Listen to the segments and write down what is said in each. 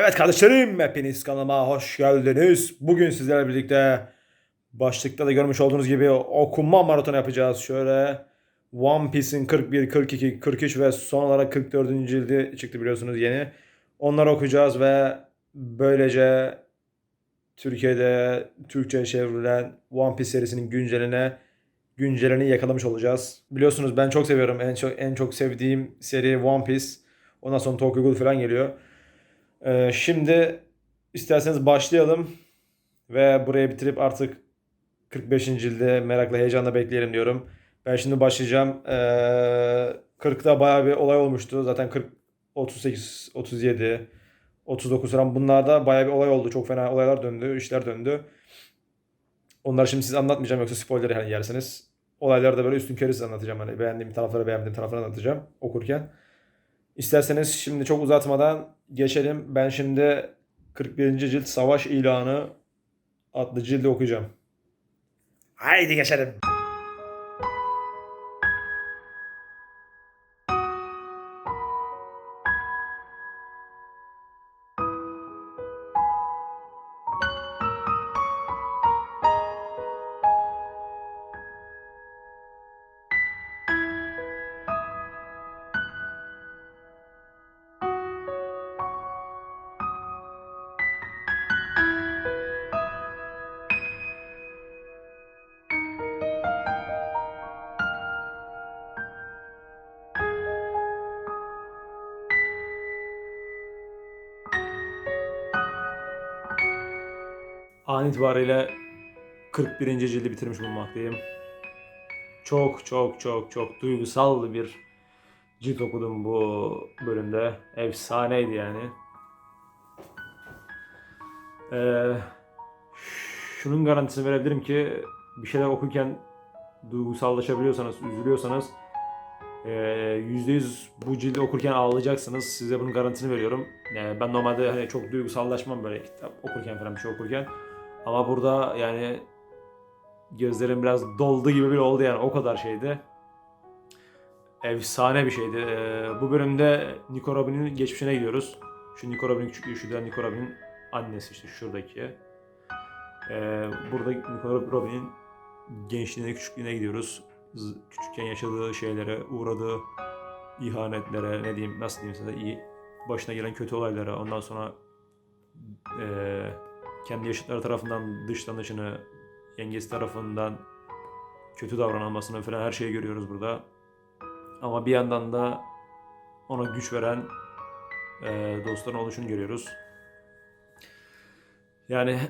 Evet kardeşlerim hepiniz kanalıma hoş geldiniz. Bugün sizlerle birlikte başlıkta da görmüş olduğunuz gibi okuma maratonu yapacağız. Şöyle One Piece'in 41, 42, 43 ve son olarak 44. cildi çıktı biliyorsunuz yeni. Onları okuyacağız ve böylece Türkiye'de Türkçe çevrilen One Piece serisinin günceline güncelini yakalamış olacağız. Biliyorsunuz ben çok seviyorum. En çok en çok sevdiğim seri One Piece. Ondan sonra Tokyo Ghoul falan geliyor. Ee, şimdi isterseniz başlayalım ve burayı bitirip artık 45. cilde merakla heyecanla bekleyelim diyorum. Ben şimdi başlayacağım. Ee, 40'ta bayağı bir olay olmuştu. Zaten 40, 38, 37, 39 falan bunlarda bayağı bir olay oldu. Çok fena olaylar döndü, işler döndü. Onları şimdi size anlatmayacağım yoksa spoiler yani yerseniz. Olayları da böyle üstün körü anlatacağım. Hani beğendiğim tarafları beğendiğim tarafları anlatacağım okurken. İsterseniz şimdi çok uzatmadan geçelim. Ben şimdi 41. cilt Savaş İlanı adlı cildi okuyacağım. Haydi geçelim. İtibariyle 41. cildi bitirmiş bulunmaktayım. Çok çok çok çok duygusal bir cilt okudum bu bölümde. Efsaneydi yani. Ee, şunun garantisini verebilirim ki bir şeyler okurken duygusallaşabiliyorsanız, üzülüyorsanız ee, %100 bu cildi okurken ağlayacaksınız. Size bunun garantisini veriyorum. Yani ben normalde hani çok duygusallaşmam böyle kitap okurken falan bir şey okurken. Ama burada yani gözlerim biraz doldu gibi bir oldu yani o kadar şeydi. Efsane bir şeydi. Ee, bu bölümde Nico Robin'in geçmişine gidiyoruz. Şu Nico Robin'in küçüklüğü, şu da Nico Robin'in annesi işte şuradaki. Ee, burada Nico Robin'in gençliğine, küçüklüğüne gidiyoruz. Küçükken yaşadığı şeylere, uğradığı ihanetlere, ne diyeyim, nasıl diyeyim size, iyi başına gelen kötü olaylara, ondan sonra eee kendi yaşıtları tarafından dışlanışını, yengesi tarafından kötü davranılmasını falan her şeyi görüyoruz burada. Ama bir yandan da ona güç veren e, dostların oluşunu görüyoruz. Yani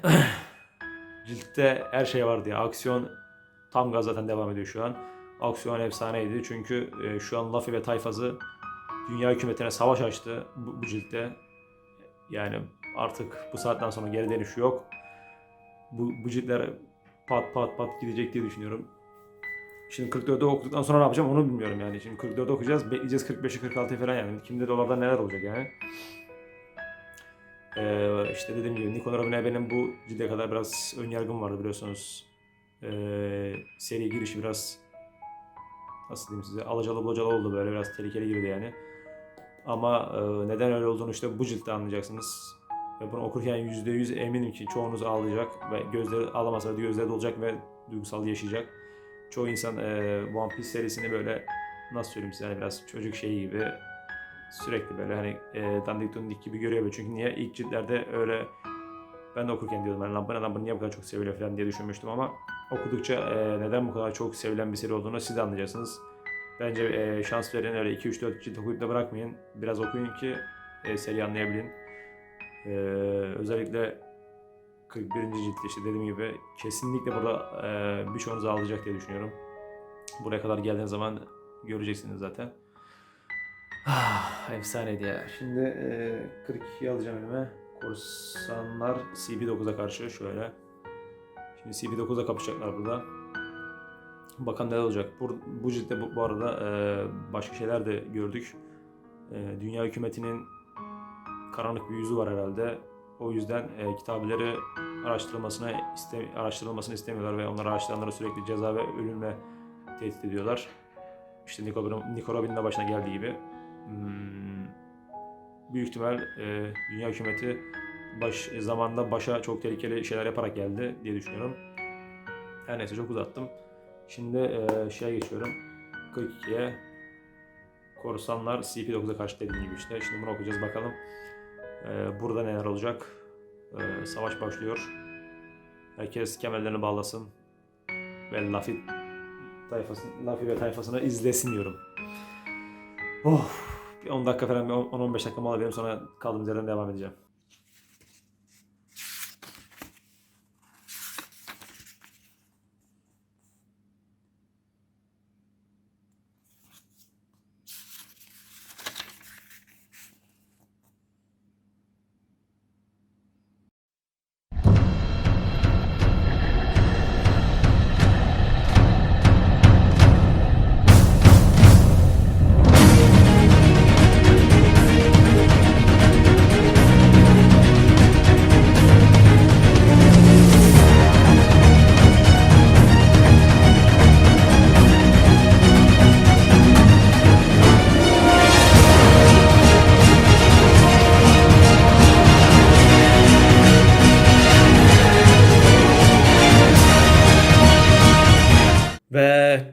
ciltte her şey var diye. Aksiyon tam gaz zaten devam ediyor şu an. Aksiyon efsaneydi çünkü e, şu an Luffy ve tayfası dünya hükümetine savaş açtı bu, bu ciltte. Yani artık bu saatten sonra geri dönüş yok. Bu, bu ciltler pat pat pat gidecek diye düşünüyorum. Şimdi 44'ü okuduktan sonra ne yapacağım onu bilmiyorum yani. Şimdi 44'ü okuyacağız. Bekleyeceğiz 45'i 46'yı falan yani. Kimde dolarda neler olacak yani. Ee, işte dediğim gibi Nico Robin'e benim bu cilde kadar biraz ön yargım vardı biliyorsunuz. Ee, seri girişi biraz nasıl diyeyim size alacalı bulacalı oldu böyle biraz tehlikeli girdi yani. Ama e, neden öyle olduğunu işte bu ciltte anlayacaksınız. Ve bunu okurken %100 eminim ki çoğunuz ağlayacak ve gözleri ağlamasa da gözleri dolacak ve duygusal yaşayacak. Çoğu insan e, One Piece serisini böyle nasıl söyleyeyim size yani biraz çocuk şeyi gibi sürekli böyle hani e, dandik dundik gibi görüyor böyle. Çünkü niye ilk ciltlerde öyle ben de okurken diyordum hani lan bu niye bu kadar çok seviliyor falan diye düşünmüştüm ama okudukça e, neden bu kadar çok sevilen bir seri olduğunu siz de anlayacaksınız. Bence e, şans verin öyle 2-3-4 cilt okuyup da bırakmayın. Biraz okuyun ki e, seriyi anlayabilin. E, özellikle 41. ciltte işte dediğim gibi kesinlikle burada e, birçoğunuz ağlayacak diye düşünüyorum. Buraya kadar geldiğiniz zaman göreceksiniz zaten. Ah, efsaneydi ya. Şimdi e, 42'yi alacağım elime. Korsanlar CB9'a karşı şöyle. Şimdi CB9'a kapışacaklar burada. Bakalım neler olacak. Bu, bu ciltte bu, bu arada e, başka şeyler de gördük. E, dünya hükümetinin karanlık bir yüzü var herhalde. O yüzden e, kitabeleri araştırılmasına iste, araştırılmasını istemiyorlar ve onları araştıranlara sürekli ceza ve ölümle tehdit ediyorlar. İşte Robin'in de başına geldiği gibi. Hmm, büyük ihtimal e, dünya hükümeti baş e, zamanında başa çok tehlikeli şeyler yaparak geldi diye düşünüyorum. Her neyse çok uzattım. Şimdi e, şeye geçiyorum. 42'ye Korsanlar CP9'a karşı dediğim gibi işte. Şimdi bunu okuyacağız bakalım. E, burada neler olacak? E, savaş başlıyor. Herkes kemerlerini bağlasın. Ve Lafi tayfasını, Lafi ve tayfasını izlesin diyorum. Of. Bir 10 dakika falan bir 10-15 dakika mola vereyim sonra kaldığımız yerden devam edeceğim.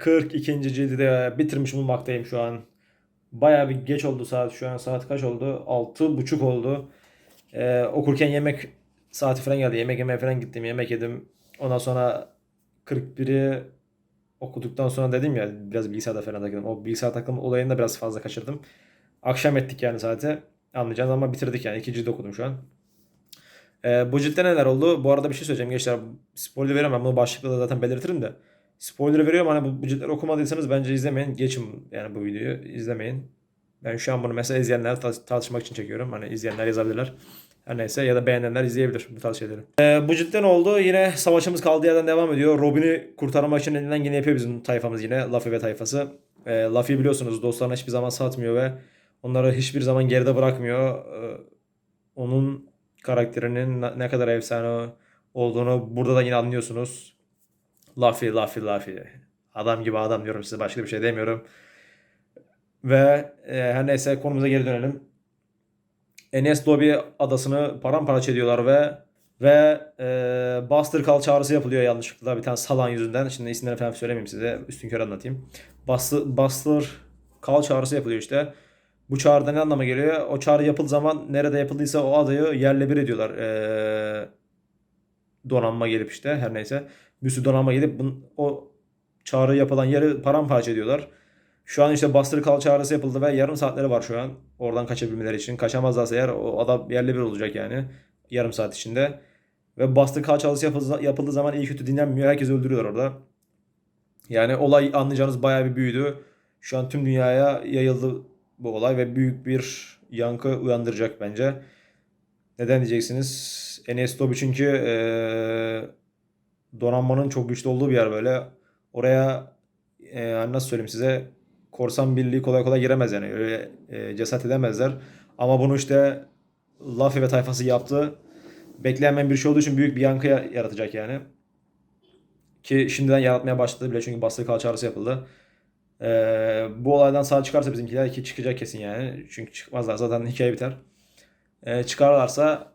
42. cildi de bitirmiş bulunmaktayım şu an. Baya bir geç oldu saat. Şu an saat kaç oldu? 6.30 oldu. Ee, okurken yemek saati falan geldi. Yemek yemeye falan gittim. Yemek yedim. Ondan sonra 41'i okuduktan sonra dedim ya biraz bilgisayarda falan takıldım. O bilgisayar takılma olayını da biraz fazla kaçırdım. Akşam ettik yani saate. Anlayacağınız ama bitirdik yani. İkinci cildi okudum şu an. Ee, bu ciltte neler oldu? Bu arada bir şey söyleyeceğim gençler. Spoiler veremem. Bunu başlıkta da zaten belirtirim de. Spoiler veriyorum hani bu, bu ciltleri okumadıysanız bence izlemeyin. Geçin yani bu videoyu izlemeyin. Ben şu an bunu mesela izleyenler tartışmak için çekiyorum. Hani izleyenler yazabilirler. Her neyse ya da beğenenler izleyebilir bu tarz şeyleri. Ee, bu ciltten oldu. Yine savaşımız kaldığı yerden devam ediyor. Robin'i kurtarmak için elinden yine yapıyor bizim tayfamız yine. Luffy ve tayfası. Ee, Luffy biliyorsunuz dostlarına hiçbir zaman satmıyor ve onları hiçbir zaman geride bırakmıyor. Ee, onun karakterinin ne kadar efsane olduğunu burada da yine anlıyorsunuz. Luffy, Luffy, Luffy. Adam gibi adam diyorum size başka bir şey demiyorum. Ve e, her neyse konumuza geri dönelim. Enes Lobby adasını paramparça ediyorlar ve ve e, Buster Call çağrısı yapılıyor yanlışlıkla bir tane salan yüzünden. Şimdi isimlerini falan söylemeyeyim size. Üstün kör anlatayım. Buster, Buster Call çağrısı yapılıyor işte. Bu çağrıda ne anlama geliyor? O çağrı yapıldığı zaman nerede yapıldıysa o adayı yerle bir ediyorlar. E, donanma gelip işte her neyse. Bir sürü donanma gelip bun- o çağrı yapılan yeri paramparça ediyorlar. Şu an işte Buster Call çağrısı yapıldı ve yarım saatleri var şu an. Oradan kaçabilmeleri için. Kaçamazlarsa eğer o adam yerle bir olacak yani. Yarım saat içinde. Ve Buster Call çağrısı yapıldığı, zaman iyi kötü dinlenmiyor. Herkes öldürüyorlar orada. Yani olay anlayacağınız bayağı bir büyüdü. Şu an tüm dünyaya yayıldı bu olay ve büyük bir yankı uyandıracak bence. Neden diyeceksiniz? Enes Lobby çünkü eee, donanmanın çok güçlü olduğu bir yer böyle. Oraya eee, nasıl söyleyeyim size korsan birliği kolay kolay giremez yani. Öyle eee, cesaret edemezler. Ama bunu işte Luffy ve tayfası yaptı. Beklenmeyen bir şey olduğu için büyük bir yankı ya- yaratacak yani. Ki şimdiden yaratmaya başladı bile çünkü Buster Call çağrısı yapıldı. Eee, bu olaydan sağ çıkarsa bizimkiler ki çıkacak kesin yani. Çünkü çıkmazlar zaten hikaye biter. Eee, çıkarlarsa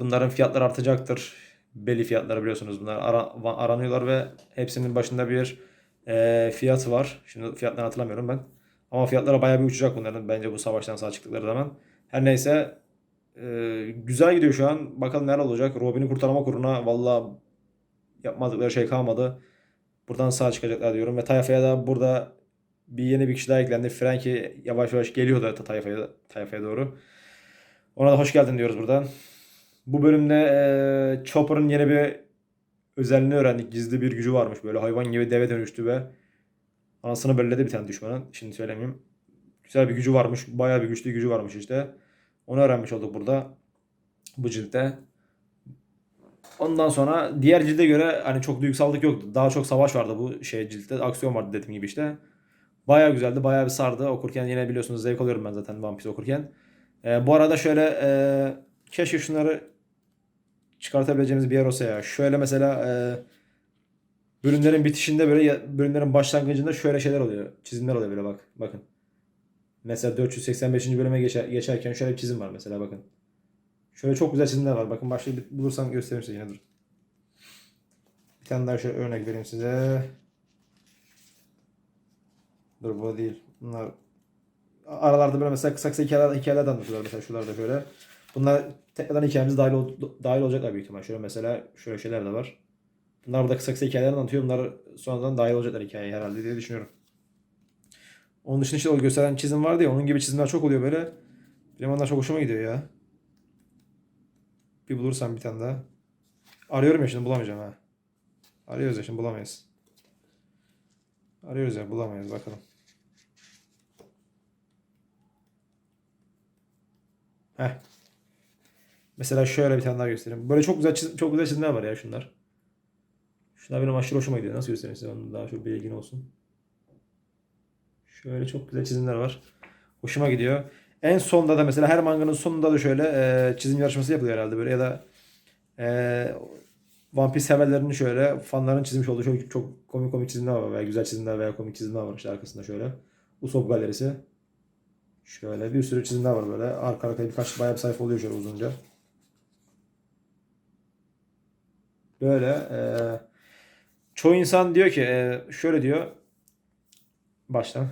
bunların fiyatları artacaktır. Belli fiyatları biliyorsunuz bunlar ara- aranıyorlar ve hepsinin başında bir eee fiyatı var. Şimdi fiyatlarını hatırlamıyorum ben. Ama fiyatlara bayağı bir uçacak bunların bence bu savaştan sağ çıktıkları zaman. Her neyse eee, güzel gidiyor şu an. Bakalım neler olacak. Robin'i kurtarma kuruna valla yapmadıkları şey kalmadı. Buradan sağ çıkacaklar diyorum. Ve Tayfa'ya da burada bir yeni bir kişi daha eklendi. Frankie yavaş yavaş geliyor da Tayfa'ya, Tayfa'ya doğru. Ona da hoş geldin diyoruz buradan. Bu bölümde eee Chopper'ın yeni bir özelliğini öğrendik. Gizli bir gücü varmış. Böyle hayvan gibi deve dönüştü ve anasını belledi bir tane düşmanın. Şimdi söylemeyeyim. Güzel bir gücü varmış. Bayağı bir güçlü gücü varmış işte. Onu öğrenmiş olduk burada. Bu ciltte. Ondan sonra diğer cilde göre hani çok duygusallık yoktu. Daha çok savaş vardı bu şey ciltte. Aksiyon vardı dediğim gibi işte. Bayağı güzeldi. Bayağı bir sardı. Okurken yine biliyorsunuz zevk alıyorum ben zaten One Piece okurken. Ee, bu arada şöyle e, keşke şunları çıkartabileceğimiz bir yer olsa ya. Şöyle mesela e, bölümlerin bitişinde böyle bölümlerin başlangıcında şöyle şeyler oluyor. Çizimler oluyor böyle bak. Bakın. Mesela 485. bölüme geçer, geçerken şöyle bir çizim var mesela bakın. Şöyle çok güzel çizimler var. Bakın bir bulursam göstereyim size yine dur. Bir tane daha şöyle örnek vereyim size. Dur bu değil. Bunlar aralarda böyle mesela kısa kısa hikayeler, hikayeler de anlatıyorlar mesela şuralarda böyle. Bunlar tekrardan hikayemiz dahil, ol, dahil olacaklar büyük ihtimal. Şöyle mesela şöyle şeyler de var. Bunlar burada kısa kısa hikayeler anlatıyor. Bunlar sonradan dahil olacaklar hikayeye herhalde diye düşünüyorum. Onun dışında işte o gösteren çizim vardı ya onun gibi çizimler çok oluyor böyle. Benim onlar çok hoşuma gidiyor ya. Bir bulursam bir tane daha. Arıyorum ya şimdi bulamayacağım ha. Arıyoruz ya şimdi bulamayız. Arıyoruz ya bulamayız bakalım. Heh. Mesela şöyle bir tane daha göstereyim. Böyle çok güzel çiz- çok güzel çizimler var ya şunlar. Şunlar benim aşırı hoşuma gidiyor. Nasıl göstereyim size onu daha çok bilgin olsun. Şöyle çok güzel çizimler var. Hoşuma gidiyor. En sonda da mesela her manganın sonunda da şöyle e, çizim yarışması yapılıyor herhalde böyle ya da e, One Piece severlerinin şöyle fanların çizmiş olduğu çok, çok komik komik çizimler var veya güzel çizimler veya komik çizimler var işte arkasında şöyle. Usopp galerisi. Şöyle bir sürü çizimler var böyle. Arka arkaya birkaç bayağı bir sayfa oluyor şöyle uzunca. Böyle e, çoğu insan diyor ki e, şöyle diyor baştan.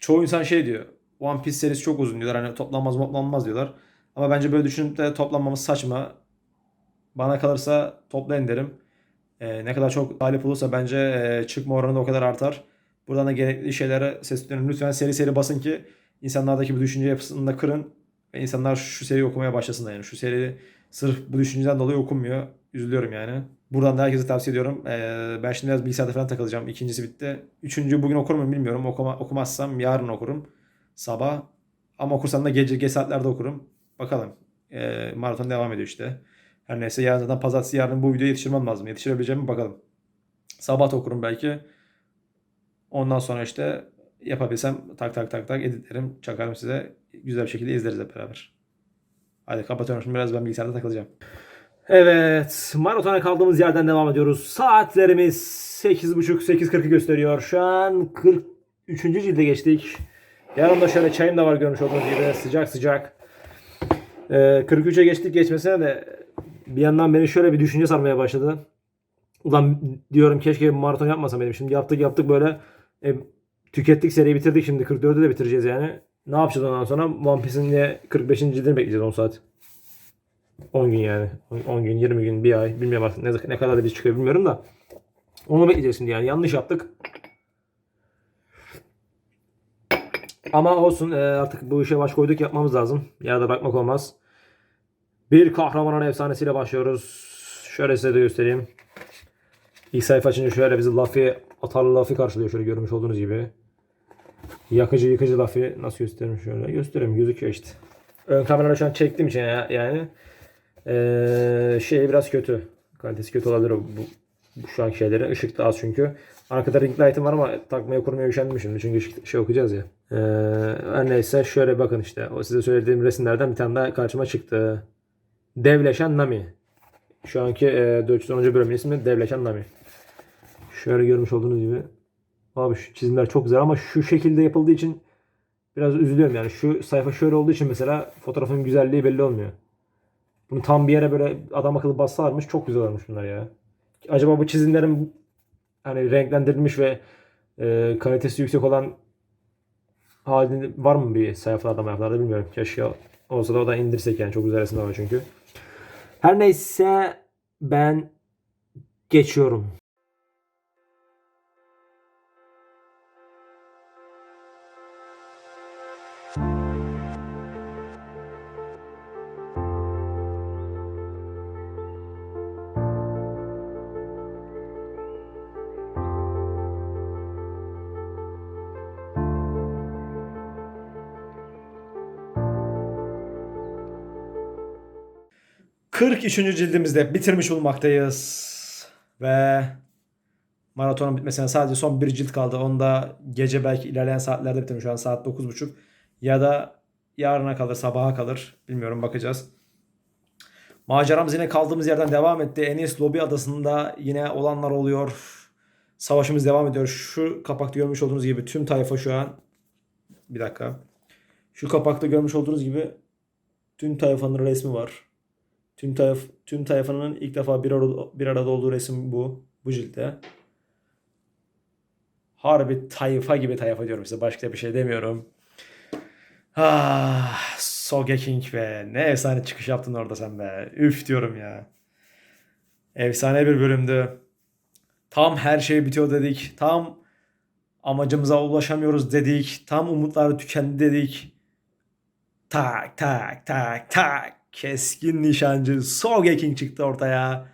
Çoğu insan şey diyor. One Piece serisi çok uzun diyorlar. Hani toplanmaz toplanmaz diyorlar. Ama bence böyle düşünüp de toplanmamız saçma. Bana kalırsa toplayın derim. E, ne kadar çok talip olursa bence e, çıkma oranı da o kadar artar. Buradan da gerekli şeylere sesleniyorum. Lütfen seri seri basın ki insanlardaki bu düşünce yapısını da kırın. Ve insanlar şu seriyi okumaya başlasınlar yani. Şu seri sırf bu düşünceden dolayı okunmuyor. Üzülüyorum yani. Buradan da herkese tavsiye ediyorum. Ee, ben şimdi biraz bilgisayarda falan takılacağım. İkincisi bitti. Üçüncü bugün okur muyum bilmiyorum. Okuma, okumazsam yarın okurum. Sabah. Ama okursam da gece geç saatlerde okurum. Bakalım. Ee, maraton devam ediyor işte. Her neyse yarın zaten pazartesi yarın bu videoyu yetiştirmem lazım. Yetiştirebileceğim mi bakalım. Sabah okurum belki. Ondan sonra işte yapabilsem tak tak tak tak editlerim çakarım size. Güzel bir şekilde izleriz hep beraber. Hadi kapatıyorum şimdi biraz ben bilgisayarda takılacağım. Evet maratona kaldığımız yerden devam ediyoruz. Saatlerimiz 8.30-8.40'ı gösteriyor. Şu an 43. cilde geçtik. Yanımda şöyle çayım da var görmüş olduğunuz gibi sıcak sıcak. Ee, 43'e geçtik geçmesine de bir yandan beni şöyle bir düşünce sarmaya başladı. Ulan diyorum keşke bir maraton yapmasam benim. Şimdi yaptık yaptık böyle e, tükettik seriyi bitirdik şimdi 44'ü de bitireceğiz yani. Ne yapacağız ondan sonra? One Piece'in de 45. cildini bekleyeceğiz 10 saat. 10 gün yani. 10 gün, 20 gün, bir ay. Bilmiyorum artık ne, ne kadar da biz çıkıyor bilmiyorum da. Onu bekleyeceğiz şimdi yani. Yanlış yaptık. Ama olsun e, artık bu işe baş koyduk yapmamız lazım. Yarıda bırakmak olmaz. Bir kahramanın efsanesiyle başlıyoruz. Şöyle size de göstereyim. İlk sayfa açınca şöyle bizi Luffy, atarlı Luffy karşılıyor şöyle görmüş olduğunuz gibi. Yakıcı yıkıcı Luffy nasıl göstereyim şöyle göstereyim gözüküyor işte. Ön kamerayla şu an çektiğim için ya- yani ee, şey biraz kötü. Kalitesi kötü olabilir bu, bu şu anki şeyleri. Işık da az çünkü. Arkada ring light'ım var ama takmaya kurmaya üşendim şimdi. Çünkü şey okuyacağız ya. Ee, her neyse şöyle bakın işte. O size söylediğim resimlerden bir tane daha karşıma çıktı. Devleşen Nami. Şu anki e, 410. bölümün ismi Devleşen Nami. Şöyle görmüş olduğunuz gibi. Abi şu çizimler çok güzel ama şu şekilde yapıldığı için biraz üzülüyorum yani. Şu sayfa şöyle olduğu için mesela fotoğrafın güzelliği belli olmuyor. Bunu tam bir yere böyle adam akıllı bassalarmış çok güzel olmuş bunlar ya. Acaba bu çizimlerin hani renklendirilmiş ve e, kalitesi yüksek olan halinde var mı bir sayfalarda sayfalarda bilmiyorum. Keşke olsa da o da indirsek yani çok güzel resimler var çünkü. Her neyse ben geçiyorum. ...43. cildimizde bitirmiş bulunmaktayız. Ve... Maratonun bitmesine sadece son bir cilt kaldı. Onu da gece belki ilerleyen saatlerde bitiririm. Şu an saat 9.30. Ya da yarına kalır, sabaha kalır. Bilmiyorum bakacağız. Maceramız yine kaldığımız yerden devam etti. Enis Lobi Adası'nda yine olanlar oluyor. Savaşımız devam ediyor. Şu kapakta görmüş olduğunuz gibi tüm tayfa şu an Bir dakika. Şu kapakta görmüş olduğunuz gibi tüm tayfanın resmi var. Tüm tayf tüm tayfanın ilk defa bir arada, bir arada olduğu resim bu. Bu ciltte. Harbi tayfa gibi tayfa diyorum size. Başka bir şey demiyorum. Ah, Sogeking be. Ne efsane çıkış yaptın orada sen be. Üf diyorum ya. Efsane bir bölümdü. Tam her şey bitiyor dedik. Tam amacımıza ulaşamıyoruz dedik. Tam umutlar tükendi dedik. Tak tak tak tak. Keskin nişancı Sogeking çıktı ortaya.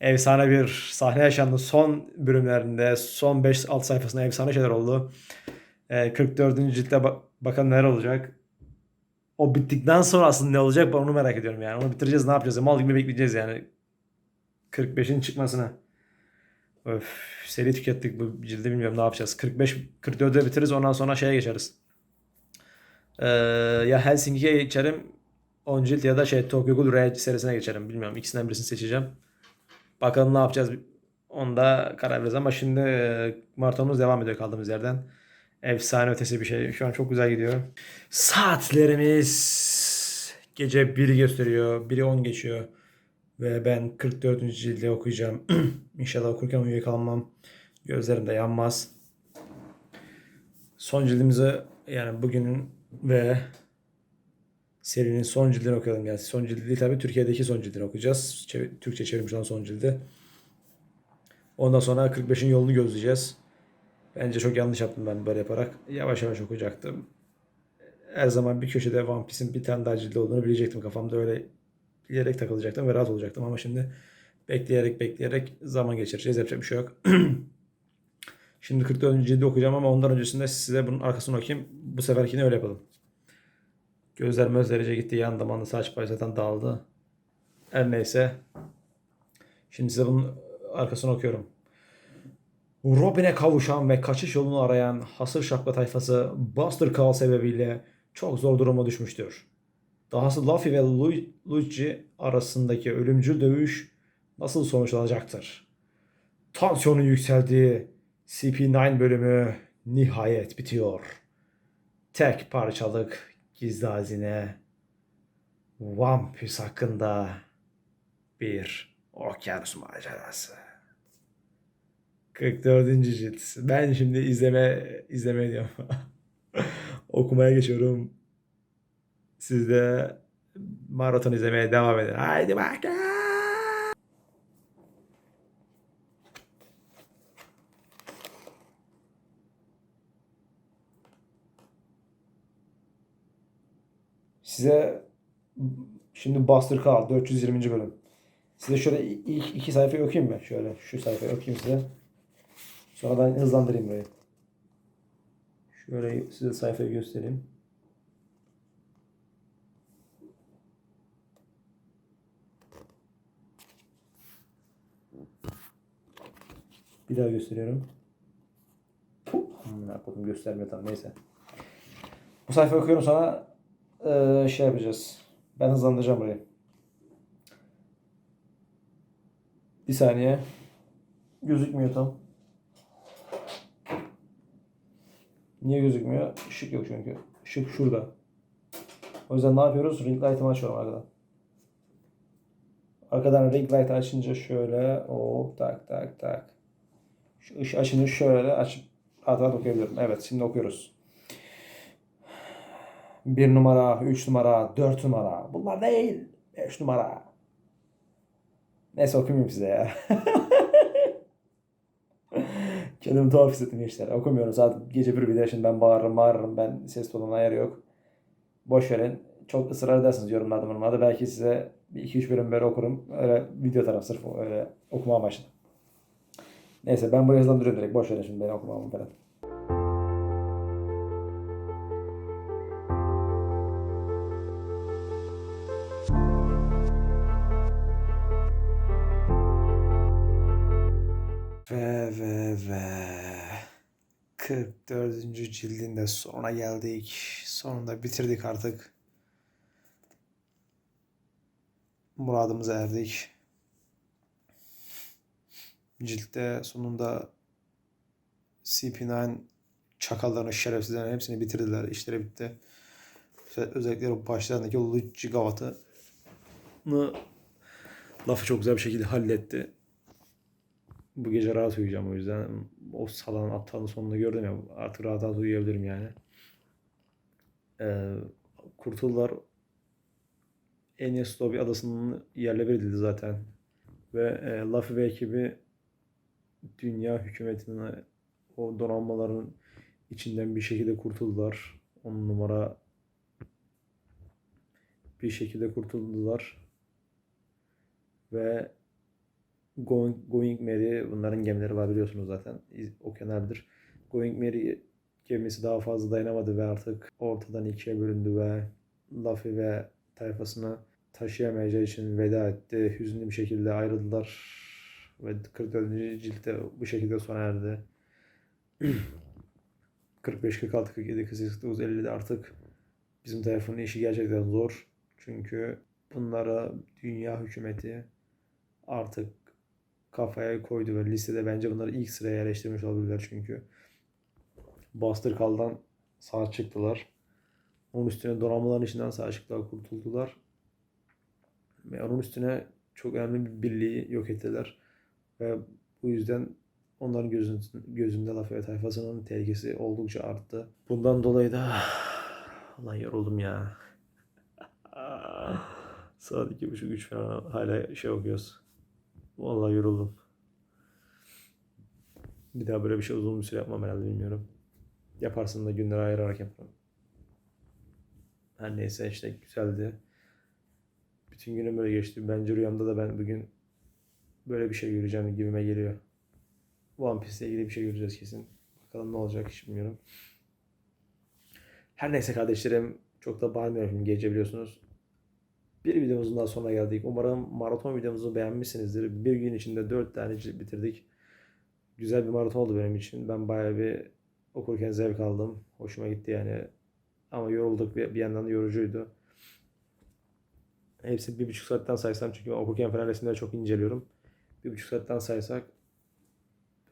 Efsane bir sahne yaşandı. Son bölümlerinde son 5-6 sayfasında efsane şeyler oldu. Ee, 44. ciltte ba- bakalım neler olacak. O bittikten sonra aslında ne olacak ben onu merak ediyorum yani. Onu bitireceğiz ne yapacağız? Mal gibi bekleyeceğiz yani. 45'in çıkmasını. Öf, seri tükettik bu cildi bilmiyorum ne yapacağız. 45 44'e bitiririz ondan sonra şeye geçeriz. Ee, ya Helsinki'ye geçerim 10 cilt ya da şey Tokyo Ghoul Red serisine geçerim. Bilmiyorum ikisinden birisini seçeceğim. Bakalım ne yapacağız. Onda karar veririz ama şimdi e, maratonumuz devam ediyor kaldığımız yerden. Efsane ötesi bir şey. Şu an çok güzel gidiyor. Saatlerimiz gece 1'i gösteriyor. 1'i 10 geçiyor. Ve ben 44. cildi okuyacağım. İnşallah okurken uyuyakalmam. Gözlerim de yanmaz. Son cildimizi yani bugünün ve serinin son cildini okuyalım. Yani son cildi tabii Türkiye'deki son cildini okuyacağız. Türkçe çevirmiş olan son cildi. Ondan sonra 45'in yolunu gözleyeceğiz. Bence çok yanlış yaptım ben böyle yaparak. Yavaş yavaş okuyacaktım. Her zaman bir köşede One Piece'in bir tane daha cildi olduğunu bilecektim. Kafamda öyle bilerek takılacaktım ve rahat olacaktım. Ama şimdi bekleyerek bekleyerek zaman geçireceğiz. Yapacak bir şey yok. Şimdi 44. cildi okuyacağım ama ondan öncesinde size bunun arkasını okuyayım. Bu seferkini öyle yapalım. Gözler mözlerice gitti. Yan damarlı saç payı zaten dağıldı. Her neyse. Şimdi size bunun arkasını okuyorum. Robin'e kavuşan ve kaçış yolunu arayan hasır şapka tayfası Buster Call sebebiyle çok zor duruma düşmüştür. Dahası Luffy ve Lu- Luigi arasındaki ölümcül dövüş nasıl sonuçlanacaktır? Tansiyonun yükseldiği CP9 bölümü nihayet bitiyor. Tek parçalık gizli hazine Piece hakkında bir okyanus macerası. 44. cilt. Ben şimdi izleme izleme diyorum. Okumaya geçiyorum. Siz de maraton izlemeye devam edin. Haydi bakalım. Size şimdi Buster Call 420. bölüm. Size şöyle ilk iki sayfayı okuyayım mı? Şöyle şu sayfayı okuyayım size. Sonra ben hızlandırayım burayı. Şöyle size sayfayı göstereyim. Bir daha gösteriyorum. Amına koydum göstermiyor tamam neyse. Bu sayfayı okuyorum sonra eee, şey yapacağız. Ben hızlandıracağım burayı. Bir saniye. Gözükmüyor tam. Niye gözükmüyor? Işık yok çünkü. Işık şurada. O yüzden ne yapıyoruz? Ring light'ımı açıyorum arkadan. Arkadan ring light açınca şöyle hop tak tak tak. Şu ışığı açınca şöyle açıp rahat rahat okuyabiliyorum. Evet şimdi okuyoruz. 1 numara, 3 numara, 4 numara. Bunlar değil. 5 numara. Neyse okumayayım size ya. Kendimi tuhaf hissettim gençler. Okumuyorum. Saat gece bir bir şimdi ben bağırırım bağırırım. Ben ses tonunun ayarı yok. Boş verin. Çok ısrar edersiniz yorumlarda yorumlarda. Belki size bir iki üç bölüm böyle okurum. Öyle video taraf sırf öyle okuma amaçlı. Neyse ben burayı hızlandırıyorum direkt. Boş verin şimdi beni okumamı falan. Ve ve ve 44. cildin de sonuna geldik. Sonunda bitirdik artık. Muradımıza erdik. Ciltte sonunda CP9 çakallarını, şerefsizlerini hepsini bitirdiler. İşleri bitti. Özel- Özellikle o başlarındaki o Lucci Gavat'ını lafı çok güzel bir şekilde halletti. Bu gece rahat uyuyacağım o yüzden. O salan aptalın sonunu gördüm ya artık rahat rahat uyuyabilirim yani. Ee, kurtuldular. Enes Lobby adasının yerle bir edildi zaten. Ve e, Luffy ve ekibi dünya hükümetine o donanmaların içinden bir şekilde kurtuldular. On numara bir şekilde kurtuldular. Ve Going, Going Merry bunların gemileri var biliyorsunuz zaten. İz- O kenardır. Going Merry gemisi daha fazla dayanamadı ve artık ortadan ikiye bölündü ve Luffy ve tayfasını taşıyamayacağı için veda etti. Hüzünlü bir şekilde ayrıldılar. Ve 44. ciltte bu şekilde sona erdi. 45, 46, 47, 48, 49, 50'de artık bizim tayfanın işi gerçekten zor. Çünkü bunlara dünya hükümeti artık kafaya koydu ve listede bence bunları ilk sıraya yerleştirmiş olabilirler çünkü. Buster Call'dan sağ çıktılar. Onun üstüne donanmaların içinden sağ çıktılar, kurtuldular. Ve onun üstüne çok önemli bir birliği yok ettiler. Ve bu yüzden onların gözün, gözünde Lafayette tayfasının tehlikesi oldukça arttı. Bundan dolayı da Allah yoruldum ya. Saat iki buçuk üç falan hala şey okuyoruz. Vallahi yoruldum. Bir daha böyle bir şey uzun bir süre yapmam herhalde bilmiyorum. Yaparsın da günleri ayırarak yaparım. Her neyse işte güzeldi. Bütün günüm böyle geçti. Bence rüyamda da ben bugün böyle bir şey göreceğim gibime geliyor. One Piece'le ilgili bir şey göreceğiz kesin. Bakalım ne olacak hiç bilmiyorum. Her neyse kardeşlerim çok da bağırmıyorum şimdi gece biliyorsunuz. Bir videomuzun daha sonuna geldik. Umarım maraton videomuzu beğenmişsinizdir. Bir gün içinde 4 tane cilt bitirdik. Güzel bir maraton oldu benim için. Ben bayağı bir okurken zevk aldım. Hoşuma gitti yani. Ama yorulduk bir yandan da yorucuydu. Hepsi bir buçuk saatten saysam çünkü ben okurken falan resimleri çok inceliyorum. Bir buçuk saatten saysak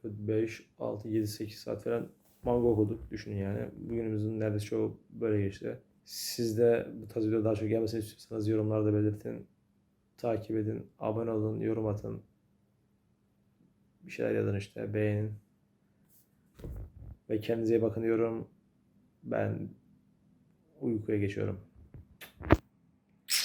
5, 6, 7, 8 saat falan manga okuduk düşünün yani. Bugünümüzün neredeyse çoğu böyle geçti. Siz de bu tarz video daha çok gelmesini istiyorsanız yorumlarda belirtin. Takip edin, abone olun, yorum atın. Bir şeyler yazın işte, beğenin. Ve kendinize iyi bakın diyorum. Ben uykuya geçiyorum.